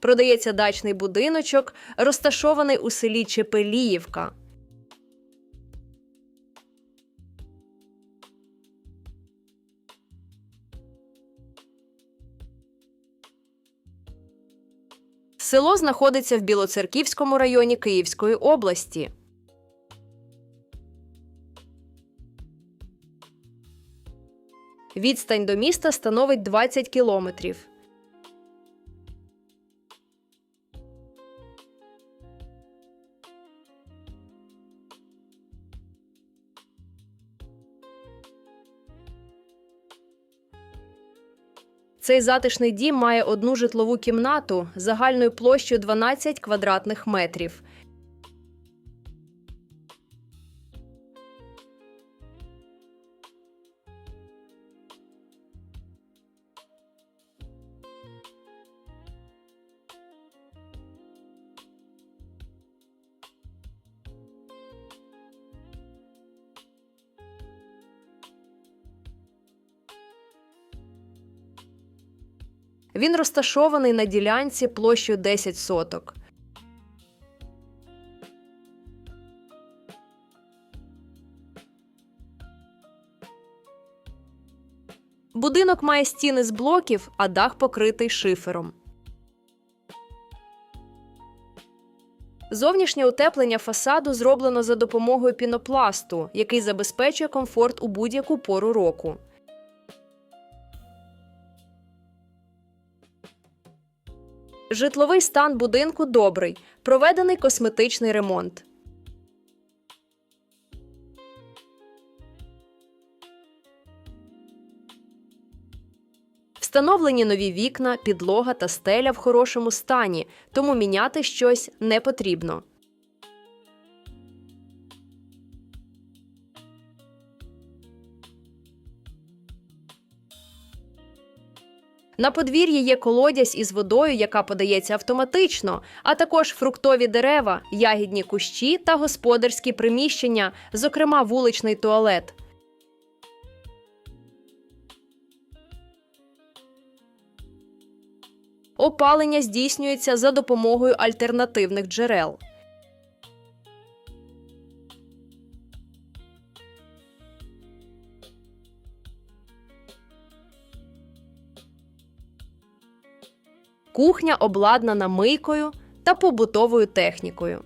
Продається дачний будиночок, розташований у селі Чепеліївка. Село знаходиться в Білоцерківському районі Київської області. Відстань до міста становить 20 кілометрів. Цей затишний дім має одну житлову кімнату загальною площею 12 квадратних метрів. Він розташований на ділянці площею 10 соток. Будинок має стіни з блоків, а дах покритий шифером. Зовнішнє утеплення фасаду зроблено за допомогою пінопласту, який забезпечує комфорт у будь-яку пору року. Житловий стан будинку добрий. Проведений косметичний ремонт. Встановлені нові вікна, підлога та стеля в хорошому стані, тому міняти щось не потрібно. На подвір'ї є колодязь із водою, яка подається автоматично, а також фруктові дерева, ягідні кущі та господарські приміщення, зокрема вуличний туалет. Опалення здійснюється за допомогою альтернативних джерел. Кухня обладнана мийкою та побутовою технікою.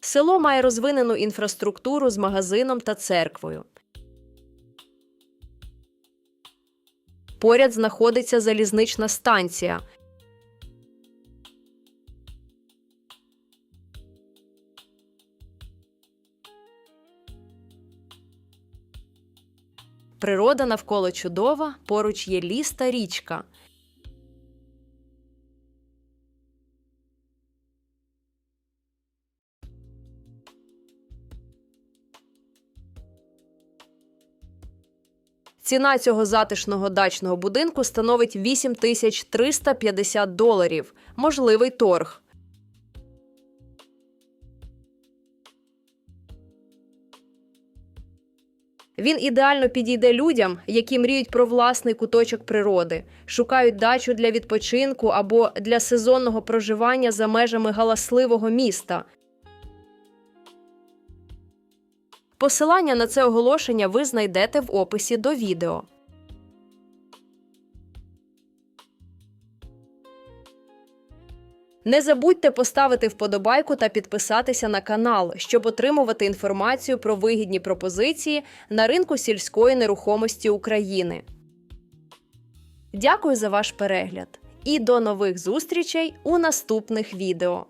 Село має розвинену інфраструктуру з магазином та церквою. Поряд знаходиться залізнична станція. Природа навколо чудова, поруч є ліс та річка. Ціна цього затишного дачного будинку становить 8350 доларів. Можливий торг. Він ідеально підійде людям, які мріють про власний куточок природи, шукають дачу для відпочинку або для сезонного проживання за межами галасливого міста. Посилання на це оголошення ви знайдете в описі до відео. Не забудьте поставити вподобайку та підписатися на канал, щоб отримувати інформацію про вигідні пропозиції на ринку сільської нерухомості України. Дякую за ваш перегляд і до нових зустрічей у наступних відео.